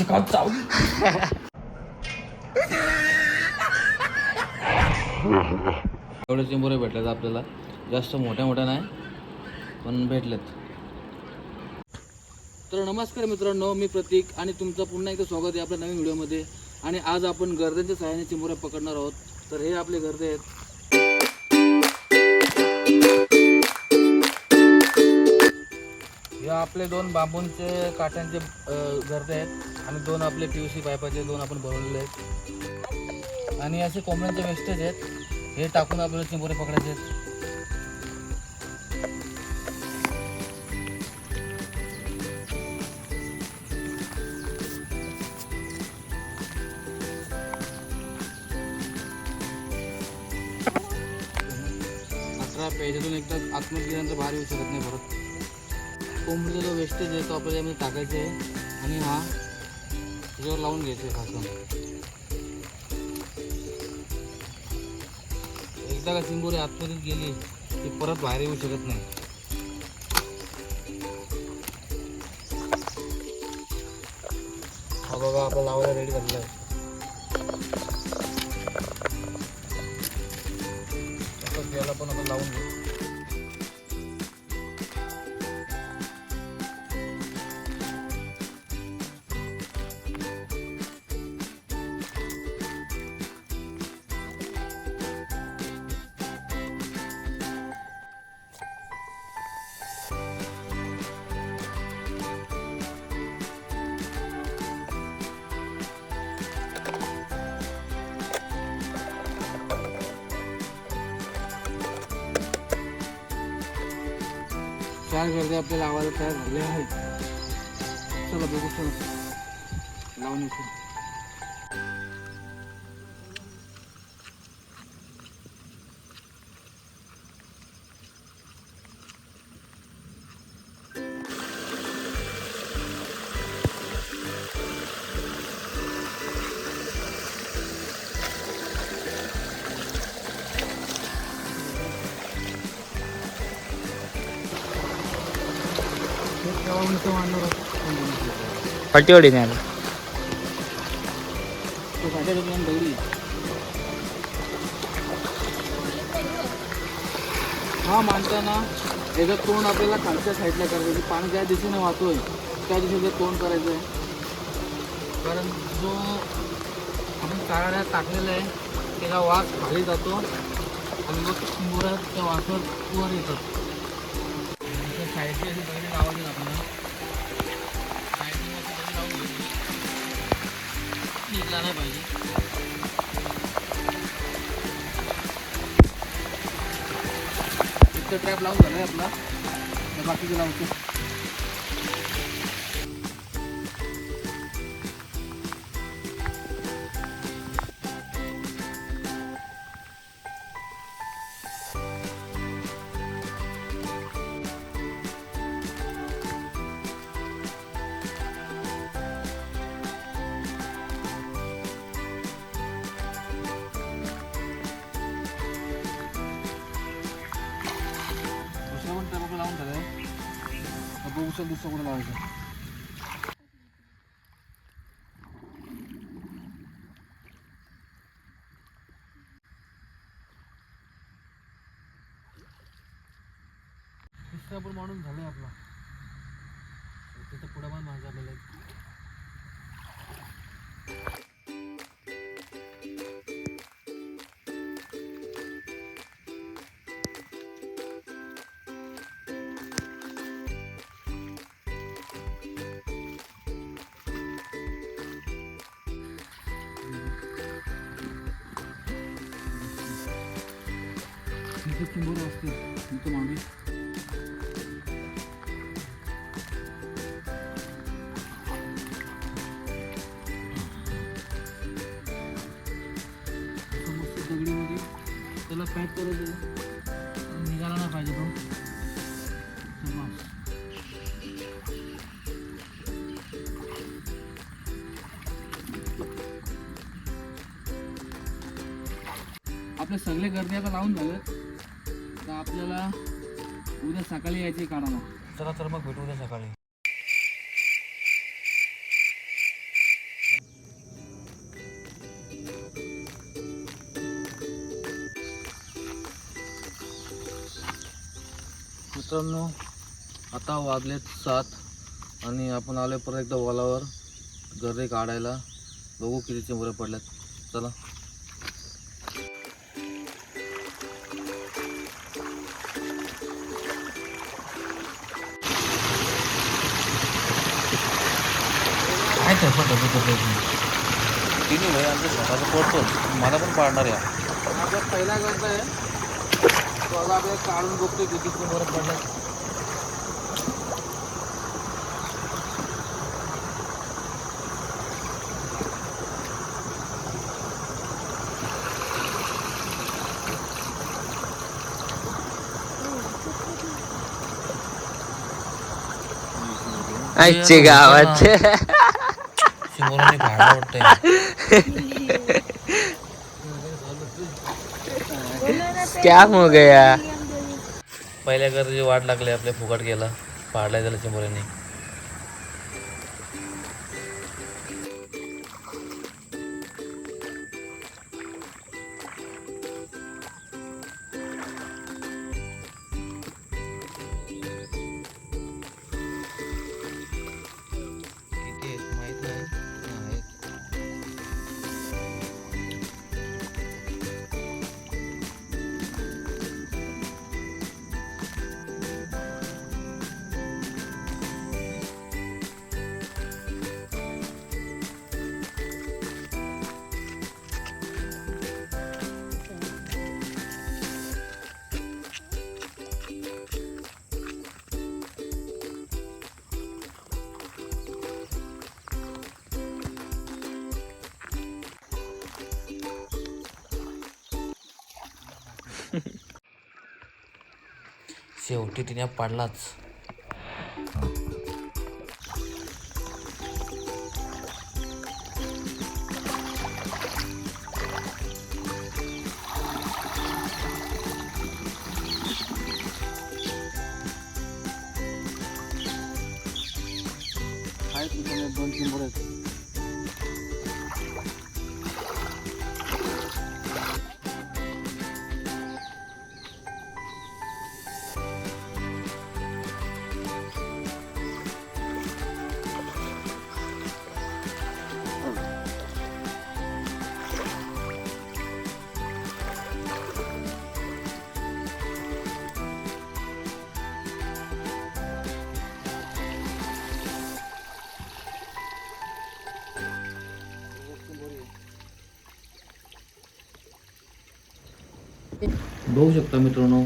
शिकाव चाव एवढे चिंबोरे भेटलेत आपल्याला. जास्त मोठ्या मोठ्या नाही पण भेटलेत. तर नमस्कार मित्रांनो मी प्रतीक आणि तुमचं पुन्हा एकदा स्वागत आहे आपल्या नवीन व्हिडिओमध्ये. आणि आज आपण गर्द्यांच्या सहाय्याने चिंबोऱ्या पकडणार आहोत. तर हे आपले गर्दे आहेत. हे आपले दोन बांबूंचे काट्यांचे गर्दे आहेत. आणि दोन आपले पी यू सी पायपाचे दोन आपण बनवलेले आहेत. आणि असे कोंबड्यांचे वेस्टेज आहेत. हे टाकून आपल्याला चिंबोरे पकडायचे आहेत. अठरा पेजातून एकदा आतमध्ये गेल्यानंतर बाहेर येऊ शकत नाही परत. कोंबडीचा जो वेस्टेज आहे तो आपल्याला यामध्ये टाकायचा आहे. आणि हा त्याच्यावर लावून घ्यायचं आहे खासून एकदा का चिंबोरी आतमध्ये गेली की परत बाहेर येऊ शकत नाही. हा बघा आपला लावायला रेडी झालेला आहे. याला पण आपण लावून घेऊ. चार गर्दे आपल्याला आवाज तयार झाले आहेत. चला बघू चला. लावून येतो. पट्टीवाडी नाही तो हा माणसाना याचं तोंड आपल्याला खालच्या साईडला करायचं पाणी ज्या दिशेने वाहतोय त्या दिशेचं तोंड करायचं आहे. कारण जो आपण काळ्या टाकलेला आहे त्याचा वास खाली जातो आणि मग मुरात त्या वासावर वर येतात. त्या अशी दगडी लावायची आपल्याला साईडने अशी दगडी लावून घ्यायची निघला नाही पाहिजे ट्रॅप लावून आपला बाकीचं लावतो. तर बघू शकतो दुसरं कुठं लावायचं तिसरा पण माणूस झालाय आपला. तिथं पुढं पण माझा झालेला आहे. इथे चिंबोरं असतील इथं मागे असं दगडीमध्ये त्याला पॅक करायचं निघाला नाही पाहिजे तो आपले सगळे गर्दी आता लावून झाले आपल्याला उद्या सकाळी यायचे काढायला. चला तर मग भेटू उद्या सकाळी. मित्रांनो आता वाजलेत सात आणि आपण आले परत एकदा वालावर गरे काढायला. बघू किती चिंबऱ्या पडल्यात चला. ते तिन्ही भाई आमच्या स्वतःचं पडतोच मला पण पाडणार या. माझा पहिला गंज आहे. तो आता आपल्याला काढून बघतोय किती चिंबऱ्या पडल्यात आजचे गावात शिमोराने भाडा वाटतंय स्कॅम हो गया? पहिल्या गरजे वाट लागली आपल्या फुकट गेला पाडलाय त्याला चिंबोऱ्याने. शेवटी तिने पाडलाच. बघू शकता मित्रांनो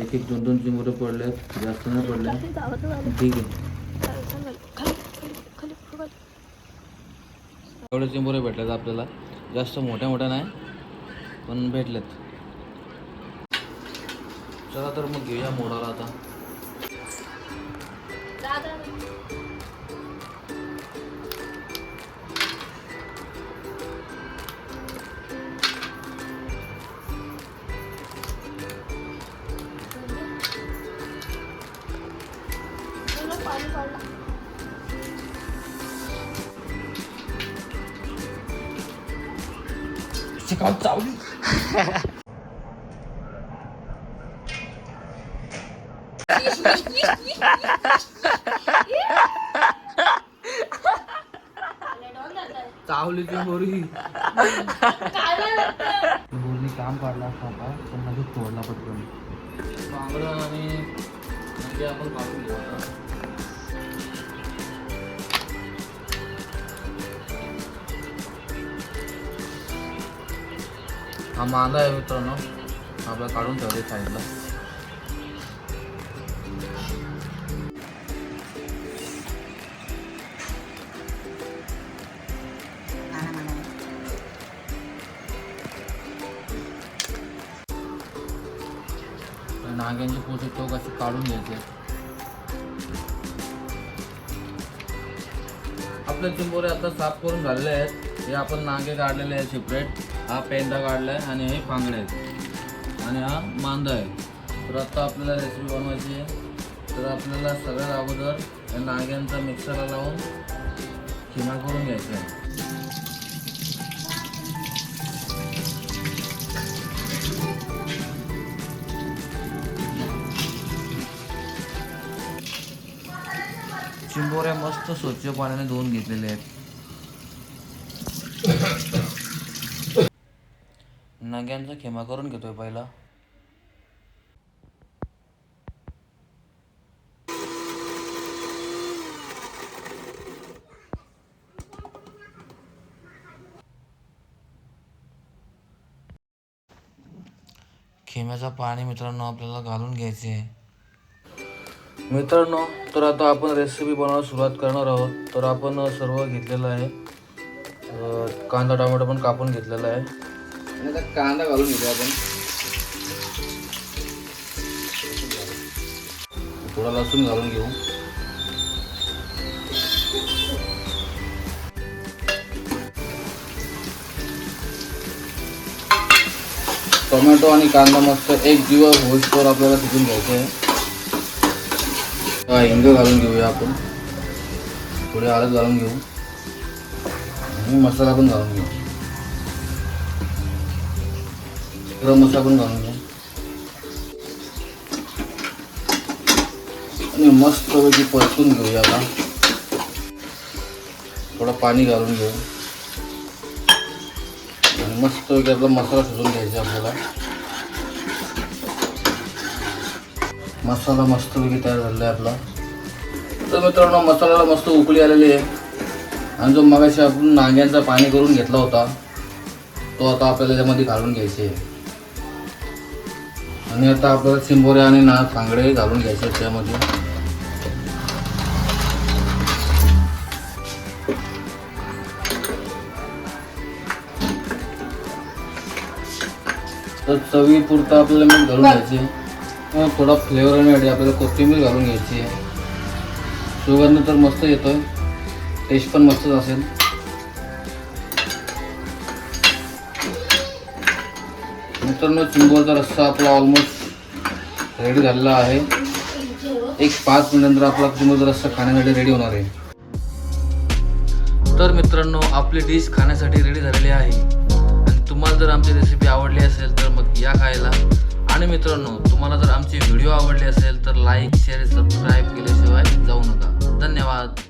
एक एक दोन दोन चिमुरे पडल्यात जास्त नाही पडल्या ठीक आहे. एवढे चिंबोरे भेटल्यात आपल्याला. जास्त मोठ्या मोठ्या नाही पण भेटलेत. चला तर मग घेऊया मोडाला आता. शिकाव चावली चावली ती बोरी काम काढला असता आता पण लगेच तोडला पटकन बांगडा आणि म्हणजे आपण काढून घेऊ हा मांदा आहे मित्रांनो. आपला काढून ठेवले साईडला नाग्यांची पोचे टोक असे काढून घ्यायचे आपले चिंबोरे आता साफ करून झालेले आहेत. हे आपण नागे काढलेले आहेत सेपरेट हा पेंदा काढला आहे आणि हे फांगडे आहेत. आणि हा मांदा आहे. तर आता आपल्याला रेसिपी बनवायची आहे. तर आपल्याला सगळ्यात अगोदर या नाग्यांचा मिक्सरला लावून खिमा करून घ्यायचा आहे. चिंबोऱ्या मस्त स्वच्छ पाण्याने धुवून घेतलेले आहेत. नग्यांचा खेमा करून घेतोय पहिला. खेम्याचं पाणी मित्रांनो आपल्याला घालून घ्यायचे आहे मित्रांनो तर आता आपण रेसिपी बनवायला सुरुवात करणार आहोत. तर आपण सर्व घेतलेलं आहे. कांदा टोमॅटो पण कापून घेतलेला आहे. आणि आता कांदा घालून घेतो आपण. थोडा लसूण घालून घेऊ. टोमॅटो आणि कांदा मस्त एक दिवस होईस्तोवर आपल्याला तिथून घ्यायचं आहे. हिंग घालून घेऊया आपण. थोडे हळद घालून घेऊ. आणि मसाला पण घालून घेऊ. गरम मसाला पण घालून घेऊ आणि मस्त पैकी परतून घेऊया आता. थोडं पाणी घालून घेऊ. आणि मस्त पैकी आपला मसाला शिजून घ्यायचा आपल्याला. मसाला मस्तपैकी तयार झालेला आहे आपला. तर मित्रांनो मसाल्याला मस्त उकळी आलेली आहे. आणि जो मगाशी आपण नांग्यांचा पाणी करून घेतला होता तो आता आपल्याला त्यामध्ये घालून घ्यायचे आहे. आणि आता आपल्याला चिंबोरे आणि ना थांगडे घालून घ्यायचे त्यामध्ये. तर चवीपुरता आपल्याला मीठ घालून घ्यायचे. थोडा फ्लेवर येण्यासाठी आपल्याला कोथिंबीर घालून घ्यायची. आहे सुगंध तर मस्त येतोय. टेस्ट पण मस्तच असेल. मित्रांनो चिंबोरचा रस्सा आपला ऑलमोस्ट रेडी झालेला आहे. एक पाच मिनिटांतर आपला चिंबोरचा रस्सा खाण्यासाठी रेडी होणार आहे. तर मित्रांनो आपली डिश खाण्यासाठी रेडी झालेली आहे. आणि तुम्हाला जर आमची रेसिपी आवडली असेल तर मग या खायला. आणि मित्रांनो तुम्हाला जर आमची व्हिडिओ आवडली असेल तर लाईक शेअर सबस्क्राईब केल्याशिवाय जाऊ नका. धन्यवाद.